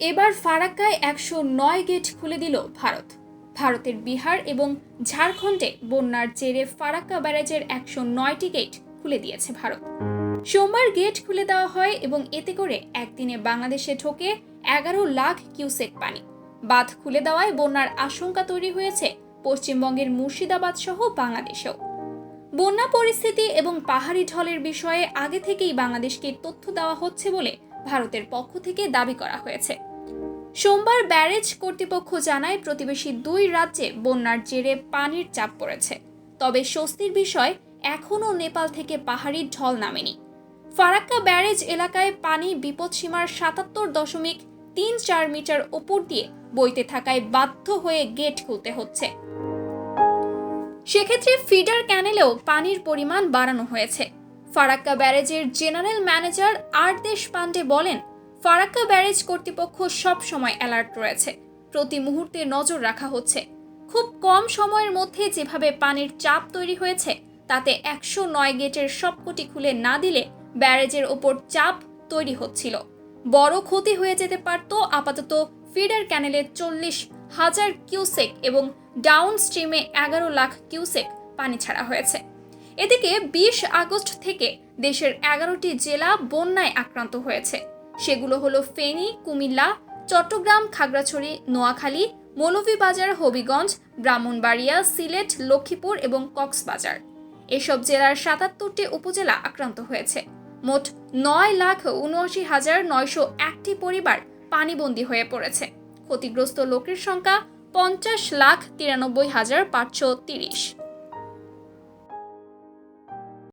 এবার ফারাক্কায় একশো নয় গেট খুলে দিল ভারত। ভারতের বিহার এবং ঝাড়খণ্ডে বন্যার জেরে ফারাক্কা ব্যারাজের একশো নয়টি গেট খুলে দিয়েছে ভারত। সোমবার গেট খুলে দেওয়া হয় এবং এতে করে একদিনে বাংলাদেশে ঢোকে এগারো লাখ কিউসেক পানি। বাঁধ খুলে দেওয়ায় বন্যার আশঙ্কা তৈরি হয়েছে পশ্চিমবঙ্গের মুর্শিদাবাদ সহ বাংলাদেশেও। বন্যা পরিস্থিতি এবং পাহাড়ি ঢলের বিষয়ে আগে থেকেই বাংলাদেশকে তথ্য দেওয়া হচ্ছে বলে ভারতের পক্ষ থেকে দাবি করা হয়েছে। সোমবার ব্যারেজ কর্তৃপক্ষ জানায়, প্রতিবেশী দুই রাজ্যে বন্যার জেরে পানির চাপ পড়েছে। তবে স্বস্তির বিষয়, এখনও নেপাল থেকে পাহাড়ি ঢল নামেনি। ফারাক্কা ব্যারেজ এলাকায় পানি বিপদসীমার সাতাত্তর দশমিক তিন চার মিটার ওপর দিয়ে বইতে থাকায় বাধ্য হয়ে গেট খুলতে হচ্ছে। সেক্ষেত্রে ফিডার ক্যানেলেও পানির পরিমাণ বাড়ানো হয়েছে। ফারাক্কা ব্যারেজের জেনারেল ম্যানেজার আরদেশ পান্ডে বলেন ফারাক্কা ব্যারেজ কর্তৃপক্ষ সব সময় অ্যালার্ট রয়েছে। প্রতি মুহূর্তে নজর রাখা হচ্ছে। খুব কম সময়ের মধ্যে যেভাবে পানির চাপ তৈরি হয়েছে, তাতে একশো নয় গেটের সবকটি খুলে না দিলে ব্যারেজের ওপর চাপ তৈরি হচ্ছিল। বড় ক্ষতি হয়ে যেতে পারত আপাতত ফিডার ক্যানেলে চল্লিশ হাজার কিউসেক এবং ডাউন স্ট্রিমে এগারো লাখ কিউসেক পানি ছাড়া হয়েছে। এদিকে বিশ আগস্ট থেকে দেশের এগারোটি জেলা বন্যায় আক্রান্ত হয়েছে। সেগুলো হলো ফেনী, কুমিল্লা, চট্টগ্রাম, খাগড়াছড়ি, নোয়াখালী, মৌলভীবাজার, হবিগঞ্জ, ব্রাহ্মণবাড়িয়া, সিলেট, লক্ষ্মীপুর এবং কক্সবাজার। এসব জেলার সাতাত্তরটি উপজেলা আক্রান্ত হয়েছে। মোট নয় লাখ উনআশি হাজার নয়শো একটি পরিবার পানিবন্দী হয়ে পড়েছে। ক্ষতিগ্রস্ত লোকের সংখ্যা পঞ্চাশ লাখ তিরানব্বই হাজার পাঁচশো তিরিশ।